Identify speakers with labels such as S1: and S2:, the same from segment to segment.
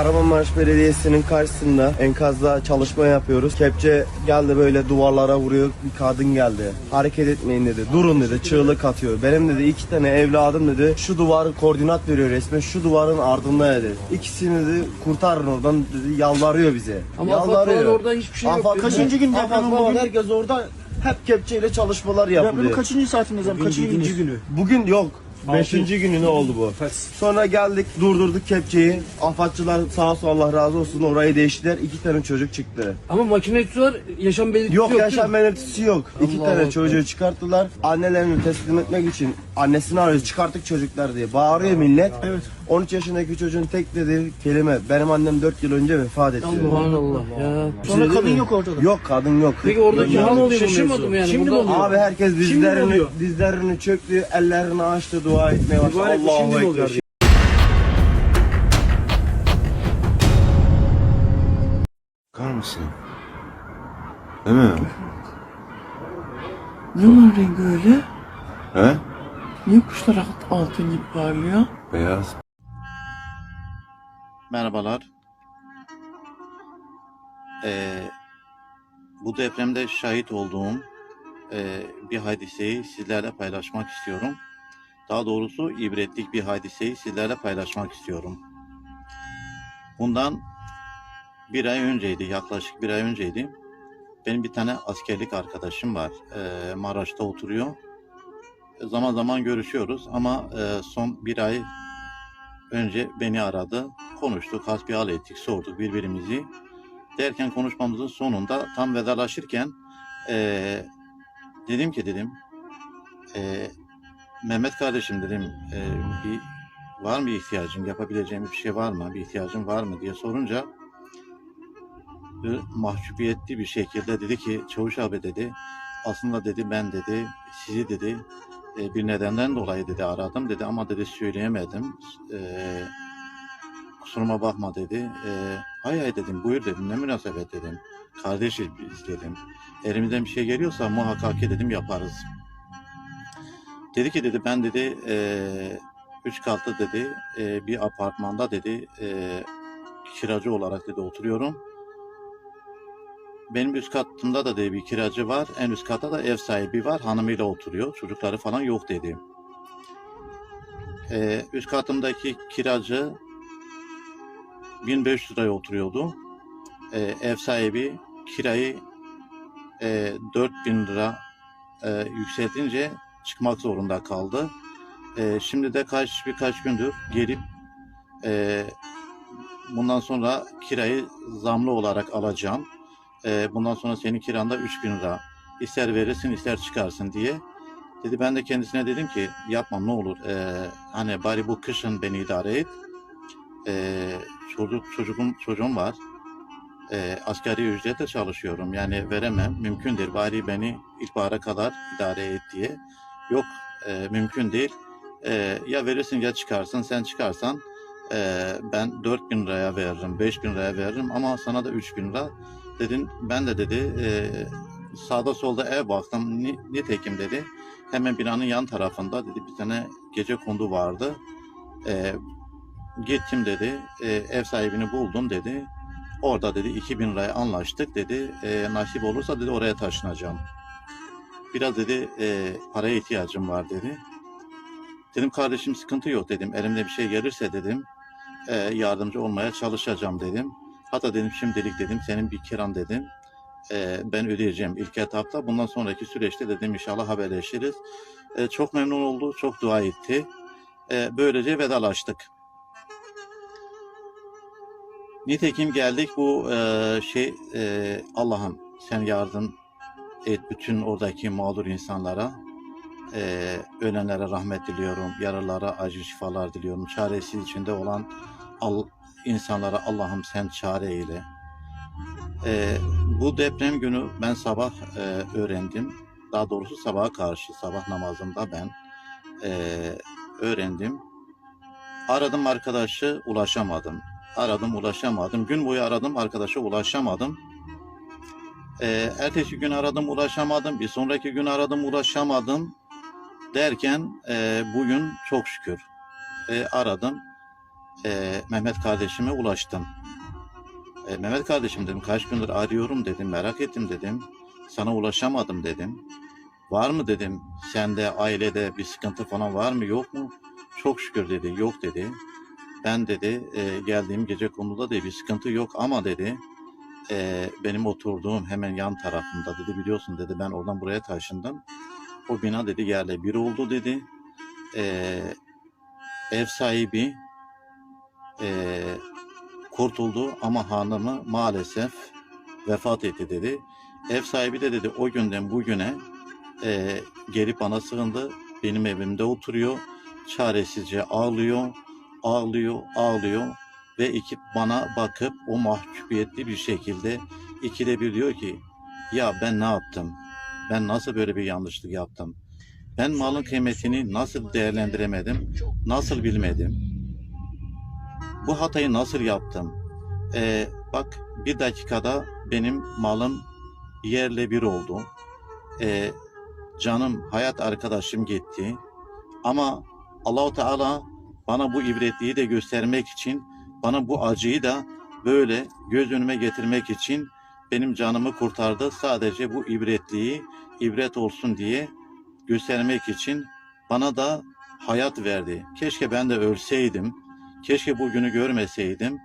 S1: Kahramanmaraş Belediyesi'nin karşısında enkazda çalışma yapıyoruz. Kepçe geldi böyle duvarlara vuruyor. Bir kadın geldi. Hareket etmeyin dedi. Durun dedi. Çığlık atıyor. Benim dedi iki tane evladım dedi. Şu duvarı koordinat veriyor resmen. Şu duvarın ardında dedi. İkisini dedi kurtarın oradan dedi. Yalvarıyor bize.
S2: Ama
S1: Yalvarıyor.
S2: orada hiçbir şey yok.
S1: Kaçıncı gün deprem
S3: bugün-
S1: Herkes orada hep kepçeyle çalışmalar
S3: Depremin
S1: yapılıyor.
S3: kaçıncı saatindeyiz abi? Kaçıncı günü?
S1: Bugün yok. Beşinci günü ne oldu bu? Sonra geldik durdurduk kepçeyi. Afatçılar sağ olsun Allah razı olsun orayı değiştiler. İki tane çocuk çıktı.
S2: Ama makine tutuyorlar, yaşam belirtisi
S1: Yok
S2: yok.
S1: yaşam belirtisi yok. İki
S2: Allah
S1: tane
S2: Allah.
S1: çocuğu çıkarttılar. Annelerini teslim etmek için annesini arıyoruz çıkarttık çocuklar diye. Bağırıyor millet.
S3: Evet.
S1: 13 yaşındaki çocuğun tek dediği kelime benim annem 4 yıl önce vefat etti.
S2: Subhanallah ya.
S3: Sonra kadın yok ortada.
S1: Yok kadın yok.
S2: Peki oradaki hanım
S3: oluyor bu
S2: şaşırmadı mı yani?
S3: Şimdi mi oluyor?
S1: Abi herkes dizlerini dizlerini çöktü, ellerini açtı, dua etmeye başladı.
S3: Bu
S1: Allahu ekber.
S4: Bakar mısın? Değil mi?
S5: Ne var rengi öyle?
S4: He?
S5: Niye kuşlar alt- altın gibi parlıyor?
S4: Beyaz.
S6: Merhabalar. Ee, bu depremde şahit olduğum e, bir hadiseyi sizlerle paylaşmak istiyorum. Daha doğrusu ibretlik bir hadiseyi sizlerle paylaşmak istiyorum. Bundan bir ay önceydi, yaklaşık bir ay önceydi. Benim bir tane askerlik arkadaşım var. Ee, Maraş'ta oturuyor. Zaman zaman görüşüyoruz ama e, son bir ay önce beni aradı. Konuştuk, hasbihal ettik, sorduk birbirimizi. Derken konuşmamızın sonunda tam vedalaşırken eee, dedim ki dedim eee, Mehmet kardeşim dedim eee, bir var mı ihtiyacın, yapabileceğim bir şey var mı, bir ihtiyacın var mı diye sorunca bir mahcubiyetli bir şekilde dedi ki Çavuş abi dedi aslında dedi ben dedi sizi dedi e, bir nedenden dolayı dedi aradım dedi ama dedi söyleyemedim. E, kusuruma bakma dedi. E, hay hay dedim buyur dedim ne münasebet dedim. Kardeşiz biz dedim. Elimizden bir şey geliyorsa muhakkak dedim yaparız. Dedi ki dedi ben dedi e, üç katlı dedi e, bir apartmanda dedi e, kiracı olarak dedi oturuyorum. Benim üst katımda da dedi bir kiracı var. En üst katta da ev sahibi var. Hanımıyla oturuyor. Çocukları falan yok dedi. Ee, üst katımdaki kiracı 1500 liraya oturuyordu. Ee, ev sahibi kirayı e, 4000 lira e, yükseltince çıkmak zorunda kaldı. E, şimdi de kaç birkaç gündür gelip e, bundan sonra kirayı zamlı olarak alacağım. E, bundan sonra senin kiranda 3000 lira. İster verirsin ister çıkarsın diye. Dedi ben de kendisine dedim ki yapma ne olur. E, hani bari bu kışın beni idare et. E, çocuk çocuğum çocuğum var. E, asgari ücretle çalışıyorum. Yani veremem. Mümkündür. Bari beni ilkbahara kadar idare et diye. Yok e, mümkün değil. E, ya verirsin ya çıkarsın. Sen çıkarsan e, ben 4000 liraya veririm, 5000 liraya veririm ama sana da 3000 lira dedin. Ben de dedi e, sağda solda ev baktım. Ni, nitekim dedi. Hemen binanın yan tarafında dedi bir tane gece kondu vardı. E, gittim dedi. E, ev sahibini buldum dedi. Orada dedi 2000 liraya anlaştık dedi. E, nasip olursa dedi oraya taşınacağım. Biraz dedi e, paraya ihtiyacım var dedi. Dedim kardeşim sıkıntı yok dedim. Elimde bir şey gelirse dedim e, yardımcı olmaya çalışacağım dedim. Hatta dedim şimdilik dedim senin bir kiran dedim. e, ben ödeyeceğim ilk etapta. Bundan sonraki süreçte dedim inşallah haberleşiriz. E, çok memnun oldu, çok dua etti. E, böylece vedalaştık. Nitekim geldik bu e, şey e, Allah'ım sen yardım et bütün oradaki mağdur insanlara. E, ölenlere rahmet diliyorum, yaralılara acil şifalar diliyorum. Çaresiz içinde olan al, insanlara Allah'ım sen çare eyle. E, bu deprem günü ben sabah e, öğrendim. Daha doğrusu sabaha karşı sabah namazında ben e, öğrendim. Aradım arkadaşı ulaşamadım. Aradım ulaşamadım. Gün boyu aradım arkadaşa ulaşamadım. Ee, ertesi gün aradım ulaşamadım. Bir sonraki gün aradım ulaşamadım. Derken e, bugün çok şükür e, aradım. e, Mehmet kardeşime ulaştım. E, Mehmet kardeşim dedim kaç gündür arıyorum dedim merak ettim dedim. Sana ulaşamadım dedim. Var mı dedim sende ailede bir sıkıntı falan var mı yok mu? Çok şükür dedi yok dedi. Ben dedi e, geldiğim gece konuda dedi bir sıkıntı yok ama dedi e, benim oturduğum hemen yan tarafında dedi biliyorsun dedi ben oradan buraya taşındım. O bina dedi yerle bir oldu dedi. E, ev sahibi e, kurtuldu ama hanımı maalesef vefat etti dedi. Ev sahibi de dedi o günden bugüne e, gelip bana sığındı. Benim evimde oturuyor. Çaresizce ağlıyor, ağlıyor, ağlıyor ve iki bana bakıp o mahcubiyetli bir şekilde ikide bir diyor ki ya ben ne yaptım? Ben nasıl böyle bir yanlışlık yaptım? Ben malın kıymetini nasıl değerlendiremedim? Nasıl bilmedim? Bu hatayı nasıl yaptım? Ee, bak bir dakikada benim malım yerle bir oldu. Ee, canım, hayat arkadaşım gitti. Ama Allahu Teala bana bu ibretliği de göstermek için, bana bu acıyı da böyle göz önüme getirmek için benim canımı kurtardı. Sadece bu ibretliği ibret olsun diye göstermek için bana da hayat verdi. Keşke ben de ölseydim. Keşke bugünü görmeseydim.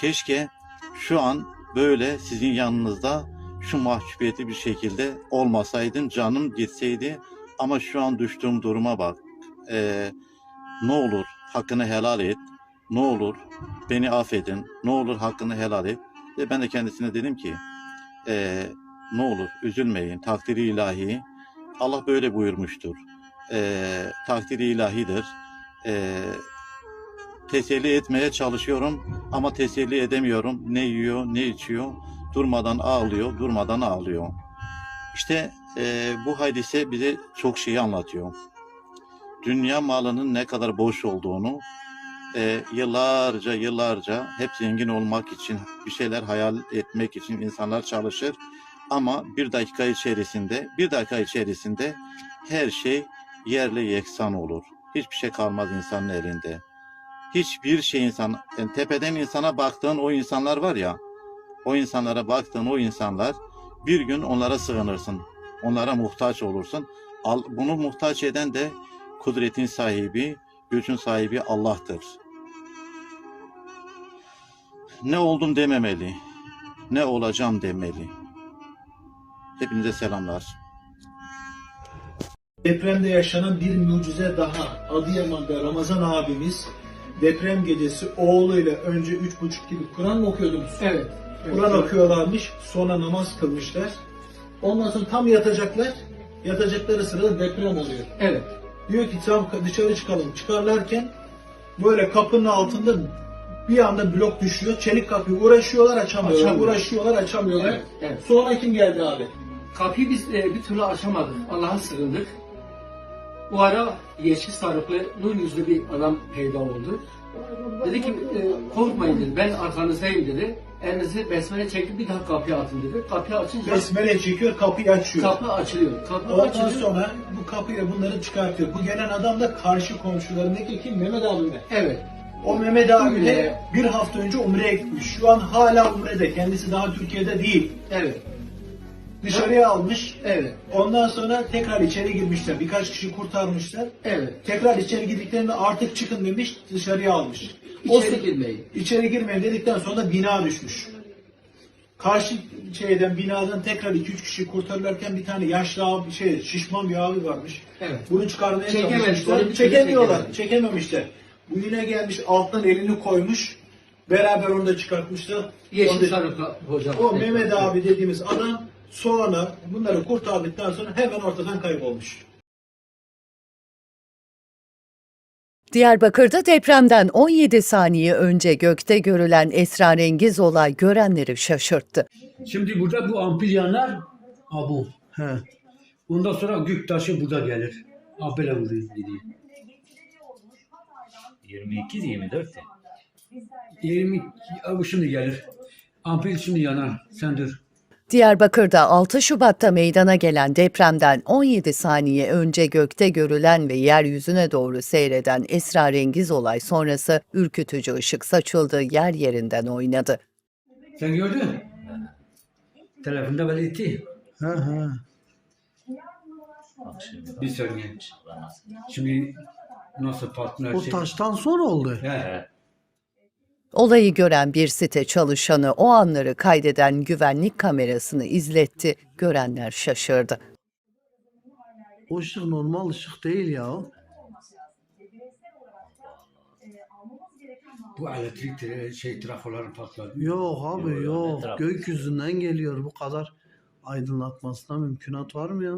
S6: Keşke şu an böyle sizin yanınızda şu mahcubiyeti bir şekilde olmasaydım. Canım gitseydi ama şu an düştüğüm duruma bak. Ee, ne olur hakkını helal et. Ne olur beni affedin. Ne olur hakkını helal et. Ve ben de kendisine dedim ki ee, ne olur üzülmeyin. Takdiri ilahi. Allah böyle buyurmuştur. Ee, takdiri ilahidir. Ee, teselli etmeye çalışıyorum ama teselli edemiyorum. Ne yiyor, ne içiyor. Durmadan ağlıyor, durmadan ağlıyor. İşte e, bu hadise bize çok şeyi anlatıyor. Dünya malının ne kadar boş olduğunu, e, yıllarca yıllarca hep zengin olmak için, bir şeyler hayal etmek için insanlar çalışır. Ama bir dakika içerisinde, bir dakika içerisinde her şey yerle yeksan olur. Hiçbir şey kalmaz insanın elinde hiçbir şey insan yani tepeden insana baktığın o insanlar var ya o insanlara baktığın o insanlar bir gün onlara sığınırsın. Onlara muhtaç olursun. Bunu muhtaç eden de kudretin sahibi, gücün sahibi Allah'tır. Ne oldum dememeli. Ne olacağım demeli. Hepinize selamlar.
S3: Depremde yaşanan bir mucize daha. Adıyaman'da Ramazan abimiz deprem gecesi oğluyla önce üç buçuk gibi Kur'an mı okuyordunuz?
S2: Evet.
S3: Kur'an okuyorlarmış. Sonra namaz kılmışlar. Ondan sonra tam yatacaklar. Yatacakları sırada deprem oluyor.
S2: Evet.
S3: Diyor ki tam dışarı çıkalım. Çıkarlarken böyle kapının altında bir anda blok düşüyor. Çelik kapıyı uğraşıyorlar açamıyorlar.
S2: Açamıyor.
S3: Uğraşıyorlar açamıyorlar.
S2: Evet, evet.
S3: Sonra kim geldi abi?
S2: Kapıyı biz e, bir türlü açamadık. Allah'a sığındık. Bu ara yeşil sarıklı, nur yüzlü bir adam peyda oldu. Dedi ki e, korkmayın dedi. Ben arkanızdayım dedi. Elinizi besmele çekip bir daha kapıya atın dedi. Kapıyı açınca
S3: Besmele çekiyor kapıyı açıyor.
S2: kapı açılıyor. Kapı
S3: Ondan
S2: açılıyor.
S3: sonra bu kapıyla bunları çıkartıyor. Bu gelen adam da karşı komşularındaki kim? Mehmet abi mi?
S2: Evet.
S3: O Mehmet abi de bir hafta önce Umre'ye gitmiş. Şu an hala Umre'de. Kendisi daha Türkiye'de değil.
S2: Evet.
S3: Dışarıya almış.
S2: Evet.
S3: Ondan sonra tekrar içeri girmişler. Birkaç kişi kurtarmışlar.
S2: Evet.
S3: Tekrar içeri girdiklerinde artık çıkın demiş. Dışarıya almış. O
S2: İçeri girmeyin.
S3: İçeri girmeyin dedikten sonra bina düşmüş. Karşı şeyden binadan tekrar 2-3 kişi kurtarırlarken bir tane yaşlı abi şey şişman bir abi varmış.
S2: Evet.
S3: Bunu çıkarmaya
S2: Çekememiş,
S3: çalışmışlar.
S2: onu bir türlü
S3: Çekemiyorlar. Çekememişler. Bu yine gelmiş alttan elini koymuş. Beraber onu da çıkartmışlar.
S2: Yeşil sarıklı hocam.
S3: O Mehmet abi dediğimiz adam sonra bunları kurtardıktan sonra hemen ortadan kaybolmuş.
S7: Diyarbakır'da depremden 17 saniye önce gökte görülen esrarengiz olay görenleri şaşırttı.
S8: Şimdi burada bu ampul yanar. Ha bu. He. Ondan sonra gök taşı burada gelir. Ha böyle vuruyor gidiyor.
S9: 22 24 de.
S8: 20 ha bu şimdi gelir. Ampul şimdi yanar. Sen dur.
S7: Diyarbakır'da 6 Şubat'ta meydana gelen depremden 17 saniye önce gökte görülen ve yeryüzüne doğru seyreden esrarengiz olay sonrası ürkütücü ışık saçıldığı yer yerinden oynadı.
S8: Sen gördün? Telefonda belirtti.
S3: He he.
S8: Bir saniye. Şimdi nasıl partner
S9: O
S8: şey.
S9: taştan sonra oldu.
S8: He.
S7: Olayı gören bir site çalışanı o anları kaydeden güvenlik kamerasını izletti. Görenler şaşırdı.
S9: O ışık normal ışık değil ya.
S8: Bu elektrik dire- şey trafoları patladı.
S9: Yok abi yok. Gökyüzünden geliyor bu kadar aydınlatmasına mümkünat var mı ya?